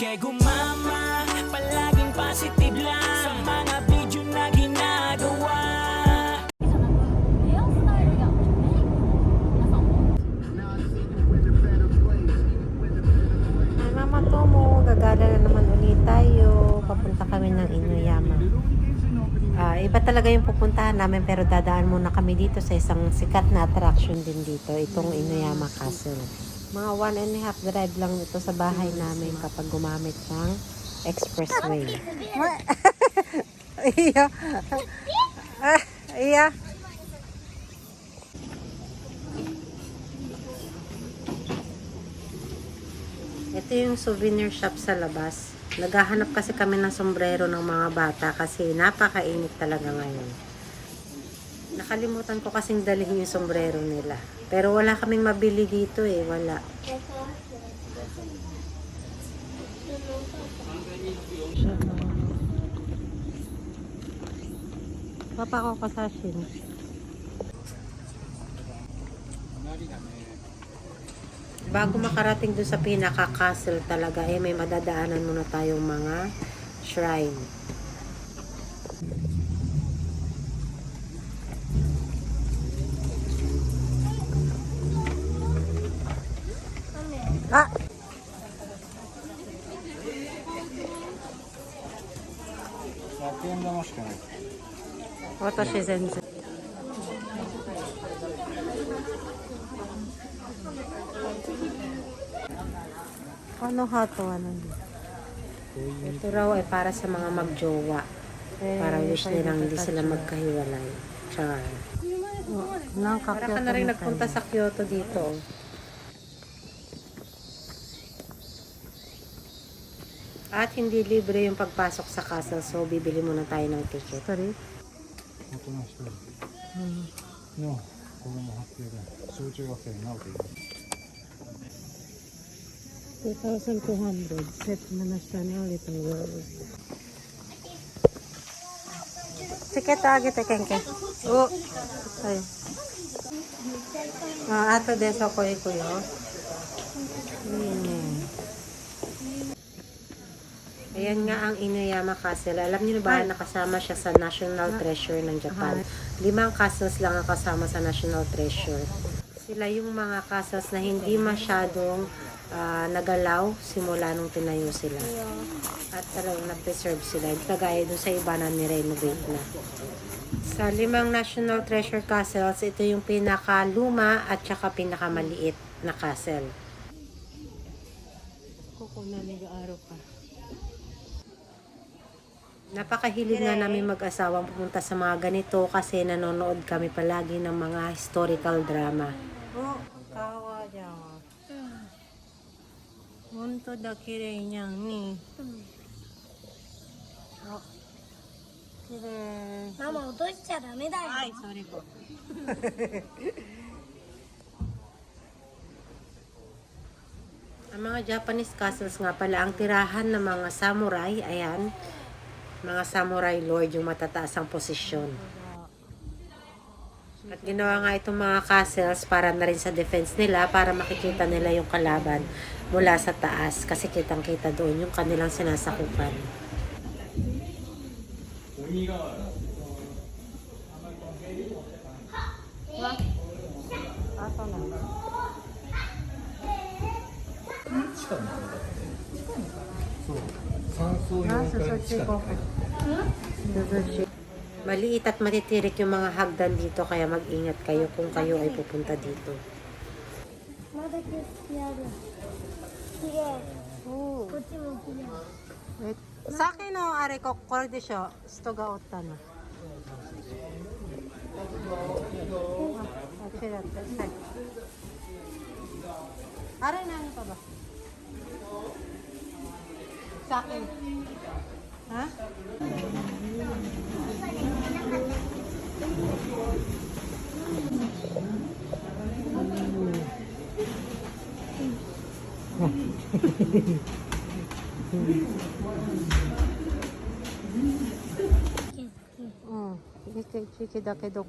Kay gumama, palaging positive lang Sa mga video na ginagawa Mama Tomo, gagala na naman ulit tayo. Papunta kami ng Inuyama. Uh, iba talaga yung pupuntahan namin pero dadaan muna kami dito sa isang sikat na attraction din dito, itong Inuyama Castle. Mga one and a half drive lang ito sa bahay namin kapag gumamit ng expressway. iya. Iya. Ito yung souvenir shop sa labas. Naghahanap kasi kami ng sombrero ng mga bata kasi napakainit talaga ngayon. Nakalimutan ko kasing dalhin yung sombrero nila. Pero wala kaming mabili dito eh, wala. Papa ko kasashin. Bago makarating doon sa pinaka-castle talaga, eh may madadaanan muna tayong mga shrine. 私全然。Ano hato ano? Ito raw ay para sa mga magjowa. Para wish nilang hindi sila magkahiwalay. Char. Para ka na rin nagpunta sa Kyoto dito. oh. At hindi libre yung pagpasok sa castle so bibili muna tayo ng ticket. Sorry? 大人1人の子供小中学生200セットの下にあげてもらうい。後でそこ行くよ。Ayan nga ang Inuyama Castle. Alam niyo na ba, nakasama siya sa National Treasure ng Japan. Limang castles lang ang kasama sa National Treasure. Sila yung mga castles na hindi masyadong ah, nagalaw simula nung tinayo sila. At talagang na-preserve sila. Kagaya dun sa iba na ni-renovate na. Sa limang National Treasure Castles, ito yung pinakaluma at saka pinakamaliit na castle. Kukunan ni araw ka. Napakahilig nga namin mag-asawang pumunta sa mga ganito kasi nanonood kami palagi ng mga historical drama. Oh, kawa jawa. Munto da kirei niyang ni. Oh. Kirei. Mama, utos siya dami dahil. Ay, sorry po. ang mga Japanese castles nga pala ang tirahan ng mga samurai, ayan, mga samurai lord yung matataas ang posisyon. At ginawa nga itong mga castles para na rin sa defense nila, para makikita nila yung kalaban mula sa taas, kasi kitang-kita doon yung kanilang sinasakupan. Aso na. Ha? Sasearch ko. Sasearch Maliit at matitirik yung mga hagdan dito kaya mag-ingat kayo kung kayo ay pupunta dito. Wait. Sa akin no, are ko kordisyo, stoga otta no. Are na ano pa ba? Sa akin. Ha?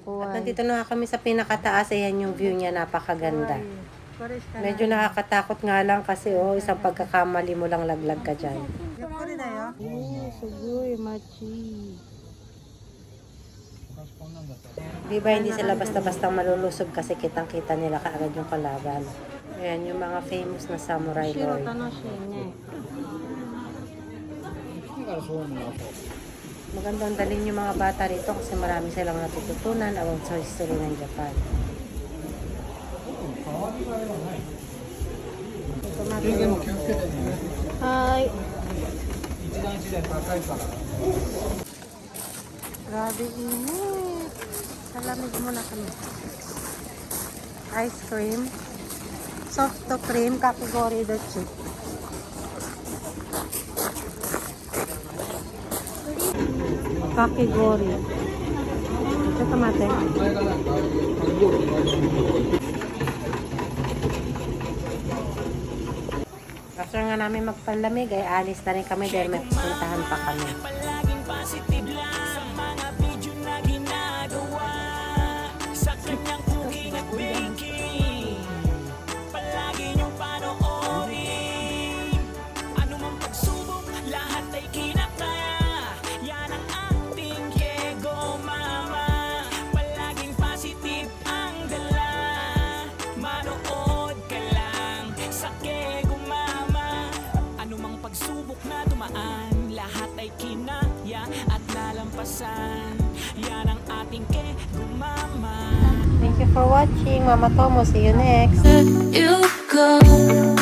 Kuwai. At nandito na kami sa pinakataas. Ayan yung view niya. Napakaganda. Medyo nakakatakot nga lang kasi oh, isang pagkakamali mo lang laglag ka dyan. Sugoy, machi. 昔こんなんだったら Di ba hindi sila basta-basta malulusob kasi kitang-kita nila kaagad yung kalaban. Ayan, yung mga famous na samurai lord. だからそういうのが Magandang dalhin yung mga bata rito kasi marami silang natututunan about sa history ng Japan. 変わり映えはない Ito でも気をつけてね Hi! Grabe init. Salamig muna kami. Ice cream. Soft to cream, category the chip. Category. Ito tomate. After nga namin magpanlamig, ay alis na rin kami dahil may pupuntahan pa kami. At nalampasan Yan ang ating Kego Mama Thank you for watching. Mama Tomo, see you next. you go.